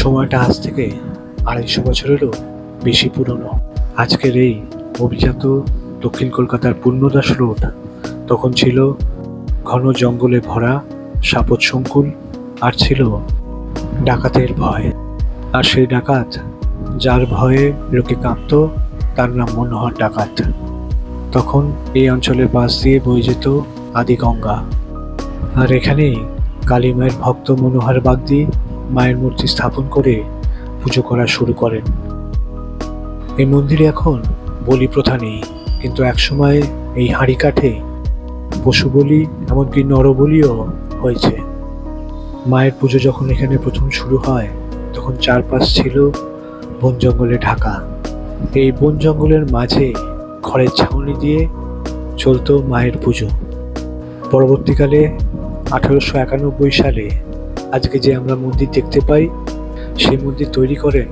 সময়টা আজ থেকে আড়াইশো বছরেরও বেশি পুরনো। আজকের এই অভিজাত দক্ষিণ কলকাতার পূর্ণদাস রোড তখন ছিল ঘন জঙ্গলে ভরা সাপত সংকুল আর ছিল ডাকাতের ভয়। আর সেই ডাকাত যার ভয়ে লোকে কাঁপত, তার নাম মনোহর ডাকাত। তখন এই অঞ্চলের পাশ দিয়ে বয়ে যেত আদি গঙ্গা। আর এখানেই কালী মায়ের ভক্ত মনোহর বাগদি মায়ের মূর্তি স্থাপন করে পুজো করা শুরু করেন। এই মন্দিরে এখন বলি প্রথা নেই, কিন্তু একসময় এই হাঁড়ি কাঠে পশু বলি, এমনকি নরবলিও হয়েছে। মায়ের পুজো যখন এখানে প্রথম শুরু হয়, তখন চারপাশ ছিল বন জঙ্গলে ঢাকা। এই বন জঙ্গলের মাঝে খড়ের ছাউনি দিয়ে চলতো মায়ের পুজো। পরবর্তীকালে আঠারোশো একানব্বই সালে আজকে যে আমরা মন্দির দেখতে পাই, সেই মন্দির তৈরি করেন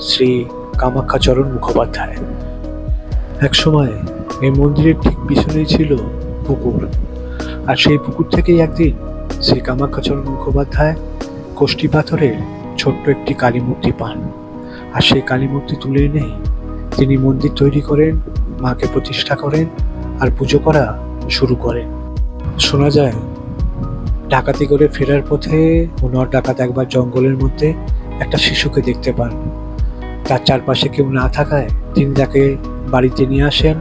শ্রী কামাখ্যাচরণ মুখোপাধ্যায়। একসময় এই মন্দিরের ঠিক পিছনেই ছিল পুকুর। আর সেই পুকুর থেকেই একদিন শ্রী কামাখ্যাচরণ মুখোপাধ্যায় কোষ্ঠী পাথরের ছোট্ট একটি কালী মূর্তি পান। আর সেই কালী মূর্তি তুলে এনে তিনি মন্দির তৈরি করেন, মাকে প্রতিষ্ঠা করেন আর পুজো করা শুরু করেন। শোনা যায় ডাকাতি করে ফেরার পথে মনোহর ডাকাত একবার জঙ্গলের মধ্যে একটা শিশুকে দেখতে পান। তার চারপাশে কেউ না থাকায় তিনি তাকে বাড়িতে নিয়ে আসেন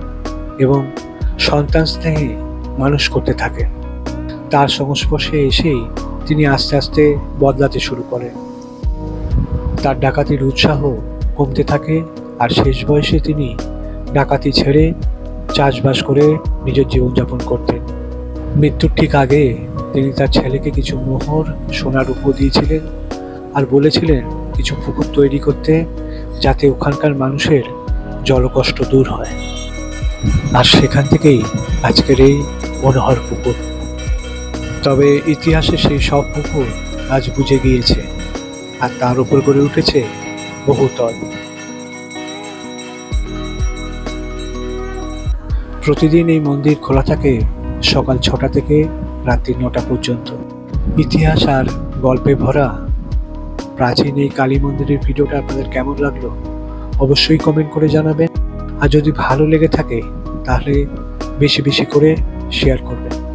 এবং সন্তান স্নেহে মানুষ করতে থাকেন। তার সংস্পর্শে এসেই তিনি আস্তে আস্তে বদলাতে শুরু করেন। তার ডাকাতির উৎসাহ কমতে থাকে আর শেষ বয়সে তিনি ডাকাতি ছেড়ে চাষবাস করে নিজের জীবনযাপন করতেন। মৃত্যুর ঠিক আগে তিনি তার ছেলেকে কিছু মোহর, সোনার উপর দিয়েছিলেন আর বলেছিলেন কিছু পুকুর তৈরি করতে যাতে ওখানকার মানুষের জলকষ্ট দূর হয়। আর সেখান থেকেই আজকের এই মনোহর পুকুর। তবে ইতিহাসে সেই সব পুকুর আজ বুঝে গিয়েছে আর তার উপর গড়ে উঠেছে বহুতল প্রতিদিন এই মন্দির খোলা থাকে সকাল ছটা থেকে রাত্রি নটা পর্যন্ত। ইতিহাস আর গল্পে ভরা প্রাচীন এই কালী মন্দিরের ভিডিওটা আপনাদের কেমন লাগল অবশ্যই কমেন্ট করে জানাবেন। আর যদি ভালো লেগে থাকে, তাহলে বেশি বেশি করে শেয়ার করবেন।